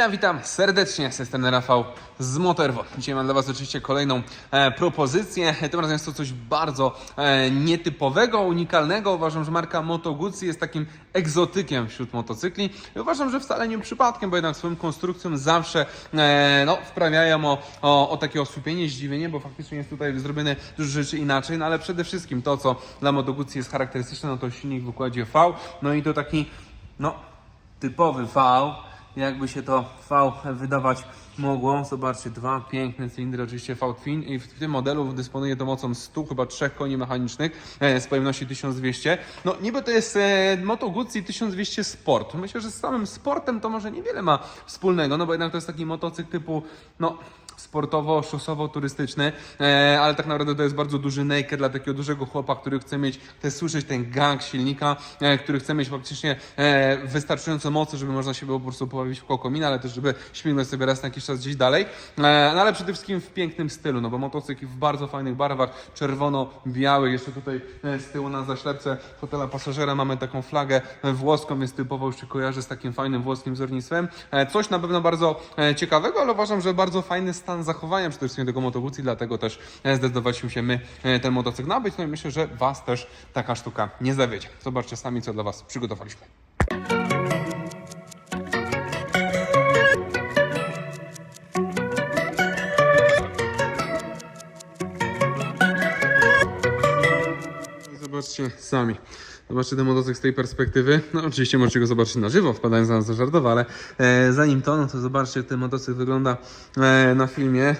Witam, witam serdecznie, jestem Rafał z Motorwo. Dzisiaj mam dla Was oczywiście kolejną e, propozycję. Tym razem jest to coś bardzo e, nietypowego, unikalnego. Uważam, że marka Moto Guzzi jest takim egzotykiem wśród motocykli. I uważam, że wcale nie przypadkiem, bo jednak swoją konstrukcją zawsze e, no, wprawiają o, o, o takie osłupienie, zdziwienie, bo faktycznie jest tutaj zrobione dużo rzeczy inaczej. No ale przede wszystkim to, co dla Moto Guzzi jest charakterystyczne, no to silnik w układzie V. No i to taki, no, typowy V jakby się to V wydawać mogło. Zobaczcie, dwa piękne cylindry, oczywiście V Twin i w tym modelu dysponuje to mocą 100, chyba 3 koni mechanicznych e, z pojemności 1200. No niby to jest e, Moto Guzzi 1200 Sport. Myślę, że z samym sportem to może niewiele ma wspólnego, no bo jednak to jest taki motocykl typu, no sportowo, szosowo, turystyczny, e, ale tak naprawdę to jest bardzo duży naked dla takiego dużego chłopa, który chce mieć, chce słyszeć ten gang silnika, e, który chce mieć faktycznie e, wystarczająco mocy, żeby można się było po prostu pobawić w koło komina, ale też żeby śmignąć sobie raz na jakiś czas gdzieś dalej, no ale przede wszystkim w pięknym stylu, no bo motocykl w bardzo fajnych barwach, czerwono-białych, jeszcze tutaj z tyłu na zaślepce fotela pasażera mamy taką flagę włoską, więc typowo już się kojarzy z takim fajnym włoskim wzornictwem. Coś na pewno bardzo ciekawego, ale uważam, że bardzo fajny stan zachowania przede wszystkim tego Moto Guzzi, dlatego też e, zdecydowaliśmy się my e, ten motocykl nabyć. No i myślę, że Was też taka sztuka nie zawiedzie. Zobaczcie sami, co dla Was przygotowaliśmy. Zobaczcie sami. Zobaczcie ten motocykl z tej perspektywy. No oczywiście możecie go zobaczyć na żywo, wpadając na nas do żartów, ale e, zanim to, no to zobaczcie jak ten motocykl wygląda e, na filmie. E,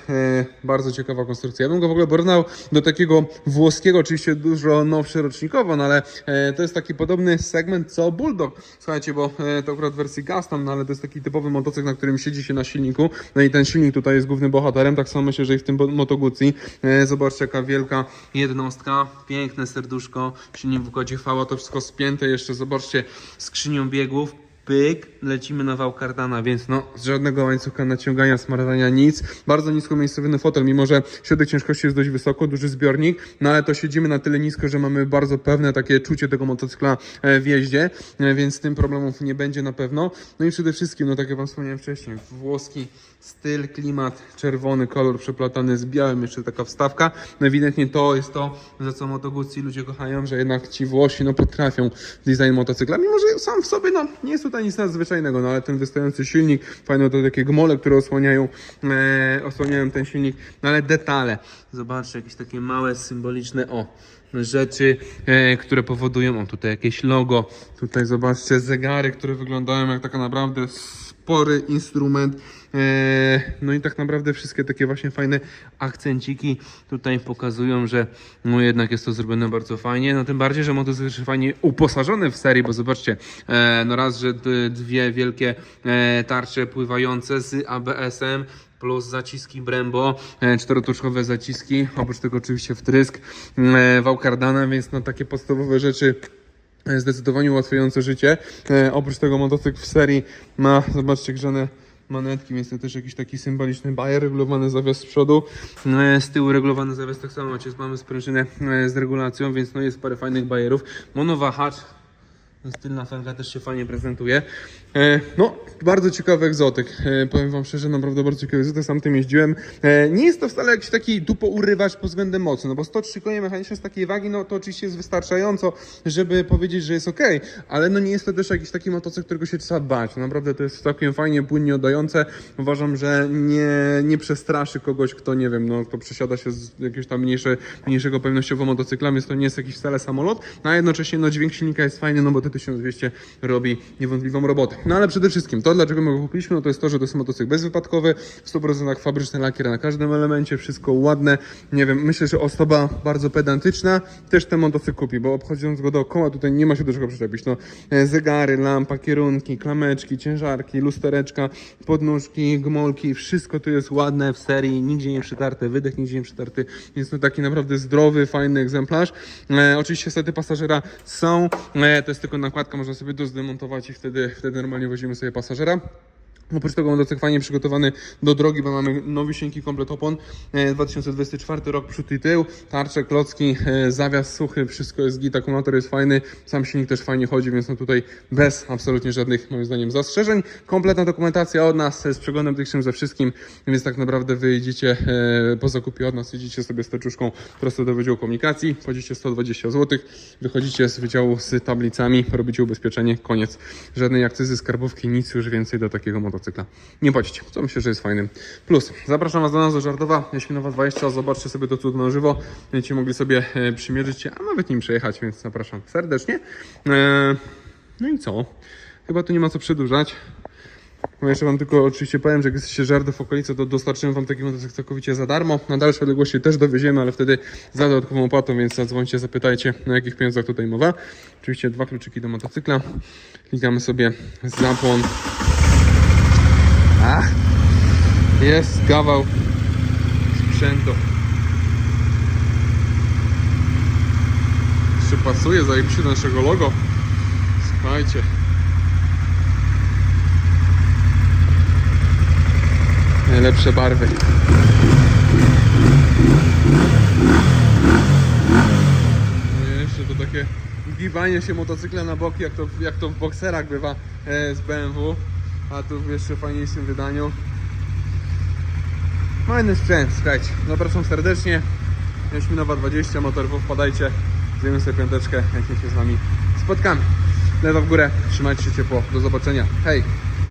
bardzo ciekawa konstrukcja. Ja bym go w ogóle porównał do takiego włoskiego, oczywiście dużo nowszy rocznikowo, no ale e, to jest taki podobny segment co Bulldog. Słuchajcie, bo e, to akurat w wersji custom, no ale to jest taki typowy motocykl, na którym siedzi się na silniku. No i ten silnik tutaj jest głównym bohaterem, tak samo myślę, że i w tym bo- Moto Guzzi. E, zobaczcie jaka wielka jednostka, piękne serduszko, silnik w układzie V, to wszystko spięte jeszcze, zobaczcie, skrzynią biegów. Pyk, lecimy na wał kardana, więc no, z żadnego łańcucha naciągania, smarowania, nic. Bardzo nisko umiejscowiony fotel, mimo że środek ciężkości jest dość wysoko, duży zbiornik, no ale to siedzimy na tyle nisko, że mamy bardzo pewne takie czucie tego motocykla e, w jeździe, e, więc z tym problemów nie będzie na pewno. No i przede wszystkim, no tak jak Wam wspomniałem wcześniej, włoski styl, klimat, czerwony kolor przeplatany z białym, jeszcze taka wstawka. No ewidentnie to jest to, za co Moto Guzzi ludzie kochają, że jednak ci Włosi no potrafią design motocykla, mimo że sam w sobie no nie jest tutaj nic nadzwyczajnego, no ale ten wystający silnik, fajne to takie gmole, które osłaniają, e, osłaniają ten silnik, no ale detale, zobaczcie, jakieś takie małe, symboliczne, o, rzeczy, e, które powodują, o tutaj jakieś logo, tutaj zobaczcie zegary, które wyglądają jak taka naprawdę spory instrument. E, No i tak naprawdę wszystkie takie właśnie fajne akcenciki tutaj pokazują, że no jednak jest to zrobione bardzo fajnie. No tym bardziej, że motocykl jest fajnie uposażony w serii, bo zobaczcie, e, no raz, że dwie wielkie e, tarcze pływające z ABS-em, plus zaciski Brembo, e, czterotoczkowe zaciski, oprócz tego oczywiście wtrysk e, wał kardana, więc no takie podstawowe rzeczy zdecydowanie ułatwiające życie. E, oprócz tego motocykl w serii ma, zobaczcie, grzane manetki, więc to też jakiś taki symboliczny bajer, regulowany zawias z przodu, e, z tyłu regulowany zawias tak samo, macie, mamy sprężynę e, z regulacją, więc no jest parę fajnych bajerów. Monowahacz, Stylna felga też się fajnie prezentuje. E, no, bardzo ciekawy egzotyk. E, powiem Wam szczerze, naprawdę bardzo ciekawy egzotyk. Sam tym jeździłem. E, nie jest to wcale jakiś taki dupo urywacz pod względem mocy, no bo 103 konie mechaniczne z takiej wagi, no to oczywiście jest wystarczająco, żeby powiedzieć, że jest ok, ale no nie jest to też jakiś taki motocykl, którego się trzeba bać. Naprawdę to jest całkiem fajnie, płynnie oddające. Uważam, że nie, nie przestraszy kogoś, kto nie wiem, no kto przesiada się z jakiegoś tam mniejsze, mniejszego pojemnościowo motocykla, więc to nie jest jakiś wcale samolot, no a jednocześnie no dźwięk silnika jest fajny, no bo te 1200 robi niewątpliwą robotę. No ale przede wszystkim to, dlaczego my go kupiliśmy, no to jest to, że to jest motocykl bezwypadkowy, w 100% fabryczny lakier na każdym elemencie, wszystko ładne, nie wiem, myślę, że osoba bardzo pedantyczna też ten motocykl kupi, bo obchodząc go dookoła tutaj nie ma się do czego przyczepić, no e, zegary, lampa, kierunki, klameczki, ciężarki, lustereczka, podnóżki, gmolki, wszystko tu jest ładne w serii, nigdzie nie przytarte, wydech nigdzie nie przytarty, więc to taki naprawdę zdrowy, fajny egzemplarz. E, oczywiście sety pasażera są, e, to jest tylko nakładka, można sobie to zdemontować i wtedy, wtedy normalnie wozimy sobie pasażera. Oprócz tego motocykl fajnie przygotowany do drogi, bo mamy nowisieńki komplet opon. E, 2024 rok przód i tył, tarcze, klocki, e, zawias suchy, wszystko jest git, akumulator jest fajny, sam silnik też fajnie chodzi, więc no tutaj bez absolutnie żadnych moim zdaniem zastrzeżeń. Kompletna dokumentacja od nas e, z przeglądem szyn ze wszystkim, więc tak naprawdę wy idziecie e, po zakupie od nas, idziecie sobie z teczuszką prosto do Wydziału Komunikacji, płacicie 120 zł, wychodzicie z wydziału z tablicami, robicie ubezpieczenie, koniec. Żadnej akcyzy, skarbówki, nic już więcej do takiego motocykla nie płacicie, co myślę, że jest fajnym plus. Zapraszam Was do nas do Żartowa, Jaśminowa 20, zobaczcie sobie to cudno żywo, będziecie mogli sobie e, przymierzyć a nawet nim przejechać, więc zapraszam serdecznie. E, no i co? Chyba tu nie ma co przedłużać. No jeszcze Wam tylko oczywiście powiem, że jak jesteście w okolicy, to dostarczymy Wam taki motocykl całkowicie za darmo. Na dalsze odległości też dowieziemy, ale wtedy za dodatkową opłatą, więc zadzwońcie, zapytajcie, na jakich pieniądzach tutaj mowa. Oczywiście dwa kluczyki do motocykla. Klikamy sobie zapłon. Ach, jest kawał sprzętu. Jeszcze pasuje, zajebiście do naszego logo. Słuchajcie. Najlepsze barwy. No jeszcze to takie gibanie się motocykla na boki, jak to, jak to w bokserach bywa e, z BMW. A tu w jeszcze fajniejszym wydaniu. Fajny sprzęt, słuchajcie. Zapraszam serdecznie. Jaśminowa 20, motor W, wpadajcie. Zjemy sobie piąteczkę, jak się z Wami spotkamy. Lewa w górę, trzymajcie się ciepło. Do zobaczenia. Hej!